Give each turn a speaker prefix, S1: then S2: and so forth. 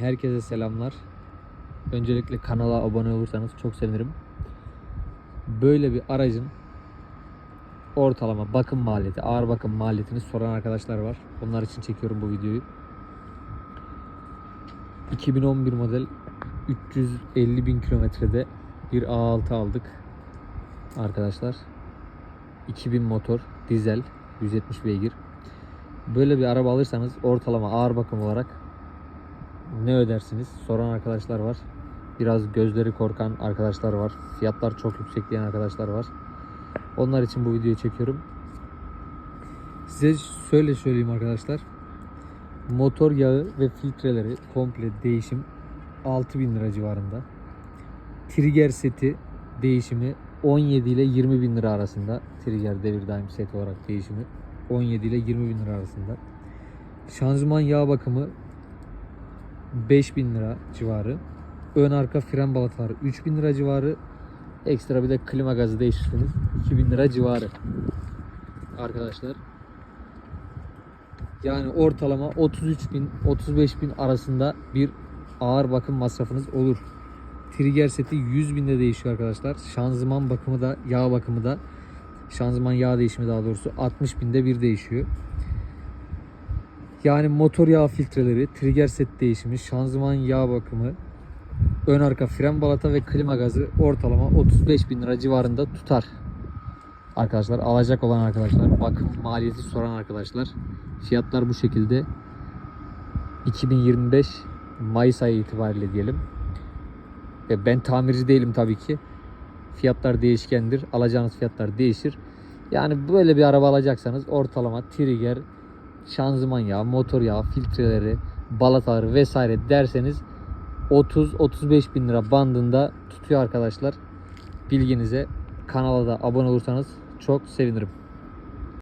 S1: Herkese selamlar. Öncelikle kanala abone olursanız çok sevinirim. Böyle bir aracın ortalama bakım maliyeti, ağır bakım maliyetini soran arkadaşlar var. Onlar için çekiyorum bu videoyu. 2011 model 350 bin kilometrede bir A6 aldık arkadaşlar. 2000 motor, dizel, 170 beygir. Böyle bir araba alırsanız ortalama ağır bakım olarak ne ödersiniz? Soran arkadaşlar var. Biraz gözleri korkan arkadaşlar var. Fiyatlar çok yüksek diyen arkadaşlar var. Onlar için bu videoyu çekiyorum. Size şöyle söyleyeyim arkadaşlar. Motor yağı ve filtreleri komple değişim 6000 lira civarında. Trigger seti değişimi 17 ile 20 bin lira arasında. Trigger devir daim set olarak değişimi 17 ile 20 bin lira arasında. Şanzıman yağ bakımı 5000 lira civarı. Ön arka fren balataları 3000 lira civarı. Ekstra bir de klima gazı değiştirseniz 2000 lira civarı. Arkadaşlar. Yani ortalama 33 bin 35 bin arasında bir ağır bakım masrafınız olur. Trigger seti 100 binde değişiyor arkadaşlar. Şanzıman bakımı da yağ bakımı da şanzıman yağ değişimi daha doğrusu 60 binde bir değişiyor. Yani motor yağ filtreleri, trigger set değişimi, şanzıman yağ bakımı, ön arka fren balata ve klima gazı ortalama 35 bin lira civarında tutar. Arkadaşlar alacak olan arkadaşlar, bakım maliyeti soran arkadaşlar fiyatlar bu şekilde 2025 Mayıs ayı itibariyle diyelim. Ve ben tamirci değilim tabii ki. Fiyatlar değişkendir. Alacağınız fiyatlar değişir. Yani böyle bir araba alacaksanız ortalama trigger, şanzıman yağı, motor yağı, filtreleri, balataları vesaire derseniz 30-35 bin lira bandında tutuyor arkadaşlar. Bilginize kanala da abone olursanız çok sevinirim.